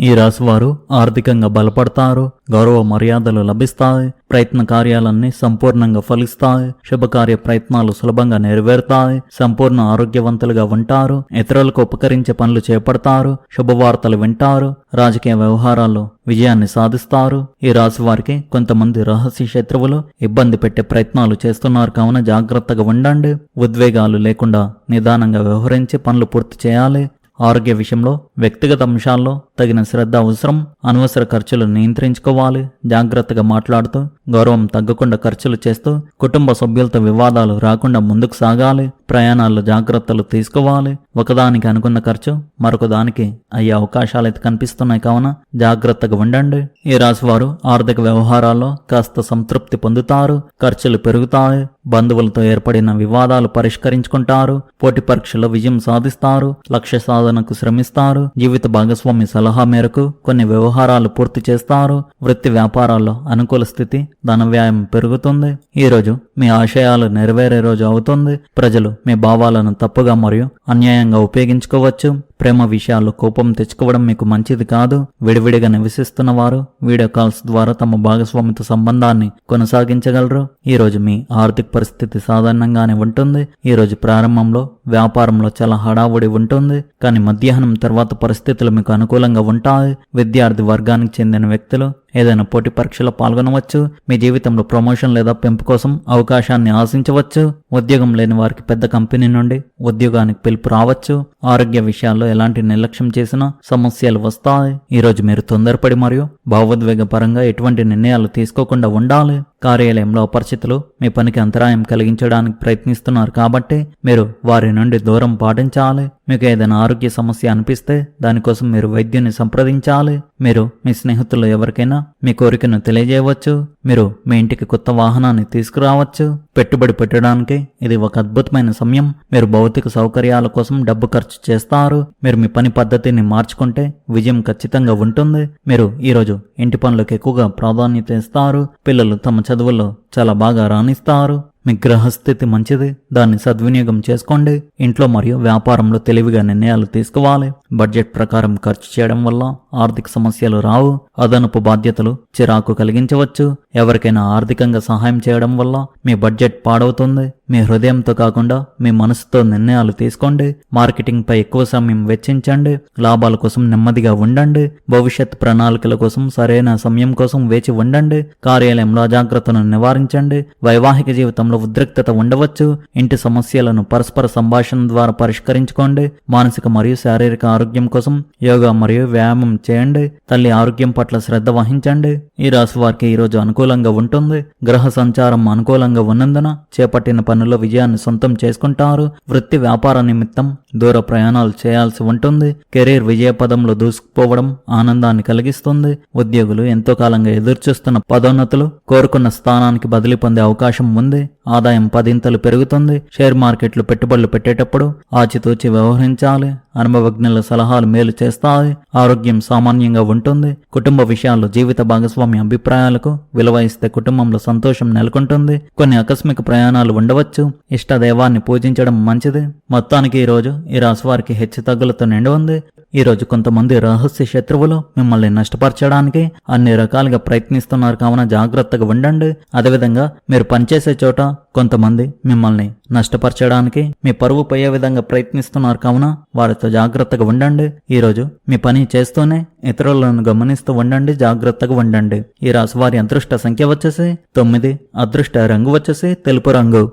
ఈ రాశి వారు ఆర్థికంగా బలపడతారు గౌరవ మర్యాదలు లభిస్తాయి ప్రయత్న కార్యాలన్నీ సంపూర్ణంగా ఫలిస్తాయి శుభకార్య ప్రయత్నాలు సులభంగా నెరవేరుతాయి సంపూర్ణ ఆరోగ్యవంతులుగా ఉంటారు ఇతరులకు ఉపకరించే పనులు చేపడతారు శుభవార్తలు వింటారు రాజకీయ వ్యవహారాల్లో విజయాన్ని సాధిస్తారు. ఈ రాశి వారికి కొంతమంది రహస్య శత్రువులు ఇబ్బంది పెట్టే ప్రయత్నాలు చేస్తున్నారు. కావున జాగ్రత్తగా ఉండండి. ఉద్వేగాలు లేకుండా నిదానంగా వ్యవహరించి పనులు పూర్తి చేయాలి. ఆరోగ్య విషయంలో వ్యక్తిగత అంశాల్లో తగిన శ్రద్ధ అవసరం అనవసర ఖర్చులు నియంత్రించుకోవాలి జాగ్రత్తగా మాట్లాడుతూ గౌరవం తగ్గకుండా ఖర్చులు చేస్తూ కుటుంబ సభ్యులతో వివాదాలు రాకుండా ముందుకు సాగాలి ప్రయాణాల్లో జాగ్రత్తలు తీసుకోవాలి. ఒకదానికి అనుకున్న ఖర్చు మరొక దానికి అయ్యే అవకాశాలు అయితే కనిపిస్తున్నాయి కావున జాగ్రత్తగా ఉండండి. ఈ రాశి వారు ఆర్థిక వ్యవహారాల్లో కాస్త సంతృప్తి పొందుతారు ఖర్చులు పెరుగుతాయి బంధువులతో ఏర్పడిన వివాదాలు పరిష్కరించుకుంటారు పోటీ పరీక్షలో విజయం సాధిస్తారు లక్ష్య సాధనకు శ్రమిస్తారు జీవిత భాగస్వామి సలహా మేరకు కొన్ని వ్యవహారాలు పూర్తి చేస్తారు. వృత్తి వ్యాపారాల్లో అనుకూల స్థితి ధన వ్యాయం పెరుగుతుంది. ఈరోజు మీ ఆశయాలు నెరవేరే రోజు అవుతుంది. ప్రజలు మీ భావాలను తప్పుగా మరియు అన్యాయంగా ఉపయోగించుకోవచ్చు. ప్రేమ విషయాల్లో కోపం తెచ్చుకోవడం మీకు మంచిది కాదు. విడివిడిగా నివసిస్తున్న వారు వీడియో కాల్స్ ద్వారా తమ భాగస్వామితో సంబంధాన్ని కొనసాగించగలరు. ఈరోజు మీ ఆర్థిక పరిస్థితి సాధారణంగానే ఉంటుంది. ఈరోజు ప్రారంభంలో వ్యాపారంలో చాలా హడావుడి ఉంటుంది. కానీ మధ్యాహ్నం తర్వాత పరిస్థితులు మీకు అనుకూలంగా ఉంటాయి. విద్యార్థి వర్గానికి చెందిన వ్యక్తులు ఏదైనా పోటీ పరీక్షలో పాల్గొనవచ్చు. మీ జీవితంలో ప్రమోషన్ లేదా పెంపు కోసం అవకాశాన్ని ఆశించవచ్చు. ఉద్యోగం లేని వారికి పెద్ద కంపెనీ నుండి ఉద్యోగానికి పిలుపు రావచ్చు. ఆరోగ్య విషయాల్లో ఎలాంటి నిర్లక్ష్యం చేసినా సమస్యలు వస్తాయి. ఈరోజు మీరు తొందరపడి మరియు భావోద్వేగపరంగా ఎటువంటి నిర్ణయాలు తీసుకోకుండా ఉండాలి. కార్యాలయంలో అపరిచితులు మీ పనికి అంతరాయం కలిగించడానికి ప్రయత్నిస్తున్నారు కాబట్టి మీరు వారి నుండి దూరం పాటించాలి. మీకు ఏదైనా ఆరోగ్య సమస్య అనిపిస్తే దానికోసం మీరు వైద్యుని సంప్రదించాలి. మీరు మీ స్నేహితులు ఎవరికైనా మీ కోరికను తెలియజేయవచ్చు. మీరు మీ ఇంటికి కొత్త వాహనాన్ని తీసుకురావచ్చు. పెట్టుబడి పెట్టడానికి ఇది ఒక అద్భుతమైన సమయం. మీరు భౌతిక సౌకర్యాల కోసం డబ్బు ఖర్చు చేస్తారు. మీరు మీ పని పద్ధతిని మార్చుకుంటే విజయం ఖచ్చితంగా ఉంటుంది. మీరు ఈరోజు ఇంటి పనులకు ఎక్కువగా ప్రాధాన్యత ఇస్తారు. పిల్లలు తమ చదువుల్లో చాలా బాగా రాణిస్తారు. మీ గ్రహస్థితి మంచిది. దాన్ని సద్వినియోగం చేసుకోండి. ఇంట్లో మరియు వ్యాపారంలో తెలివిగా నిర్ణయాలు తీసుకోవాలి. బడ్జెట్ ప్రకారం ఖర్చు చేయడం వల్ల ఆర్థిక సమస్యలు రావు అదనపు బాధ్యతలు చిరాకు కలిగించవచ్చు. ఎవరికైనా ఆర్థికంగా సహాయం చేయడం వల్ల మీ బడ్జెట్ పాడవుతుంది. మీ హృదయంతో కాకుండా మీ మనసుతో నిర్ణయాలు తీసుకోండి. మార్కెటింగ్ పై ఎక్కువ సమయం వెచ్చించండి. లాభాల కోసం నెమ్మదిగా ఉండండి. భవిష్యత్ ప్రణాళికల కోసం సరైన సమయం కోసం వేచి ఉండండి. కార్యాలయంలో అజాగ్రత్తను నివారించండి. వైవాహిక జీవితంలో ఉద్రిక్తత ఉండవచ్చు. ఇంటి సమస్యలను పరస్పర సంభాషణ ద్వారా పరిష్కరించుకోండి. మానసిక మరియు శారీరక ఆరోగ్యం కోసం యోగా మరియు వ్యాయామం చేయండి. తల్లి ఆరోగ్యం పట్ల శ్రద్ధ వహించండి. ఈ రాశి వారికి ఈరోజు అనుకూలంగా ఉంటుంది. గ్రహ సంచారం అనుకూలంగా ఉన్నందున చేపట్టిన పనుల్లో విజయాన్ని సొంతం చేసుకుంటారు. వృత్తి వ్యాపార నిమిత్తం దూర ప్రయాణాలు చేయాల్సి ఉంటుంది. కెరీర్ విజయ పదంలో దూసుకుపోవడం ఆనందాన్ని కలిగిస్తుంది. ఉద్యోగులు ఎంతో కాలంగా ఎదురుచూస్తున్న పదోన్నతులు కోరుకున్న స్థానానికి బదిలీ పొందే అవకాశం ఉంది. ఆదాయం పదింతలు పెరుగుతుంది. షేర్ మార్కెట్లు పెట్టుబడులు పెట్టేటప్పుడు ఆచితూచి వ్యవహరించాలి. అనుభవజ్ఞుల సలహాలు మేలు చేస్తాయి. ఆరోగ్యం సామాన్యంగా ఉంటుంది. కుటుంబ విషయాల్లో జీవిత భాగస్వామి అభిప్రాయాలకు విలువ ఇస్తే కుటుంబంలో సంతోషం నెలకొంటుంది. కొన్ని ఆకస్మిక ప్రయాణాలు ఉండవచ్చు. ఇష్టదైవాన్ని పూజించడం మంచిది. మొత్తానికి ఈరోజు ఈ రాశివారికి హెచ్చు తగ్గులతో నిండి ఉంది. ఈరోజు కొంతమంది రహస్య శత్రువులు మిమ్మల్ని నష్టపరచడానికి అన్ని రకాలుగా ప్రయత్నిస్తున్నారు. కావున జాగ్రత్తగా ఉండండి. అదేవిధంగా మీరు పనిచేసే చోట కొంతమంది మిమ్మల్ని నష్టపరచడానికి మీ పరువు పోయే విధంగా ప్రయత్నిస్తున్నారు. కావున వారితో జాగ్రత్తగా ఉండండి. ఈరోజు మీ పని చేస్తూనే ఇతరులను గమనిస్తూ ఉండండి. జాగ్రత్తగా ఉండండి. ఈ రాశి వారి అదృష్ట సంఖ్య వచ్చేసి తొమ్మిది అదృష్ట రంగు వచ్చేసి తెలుపు రంగు.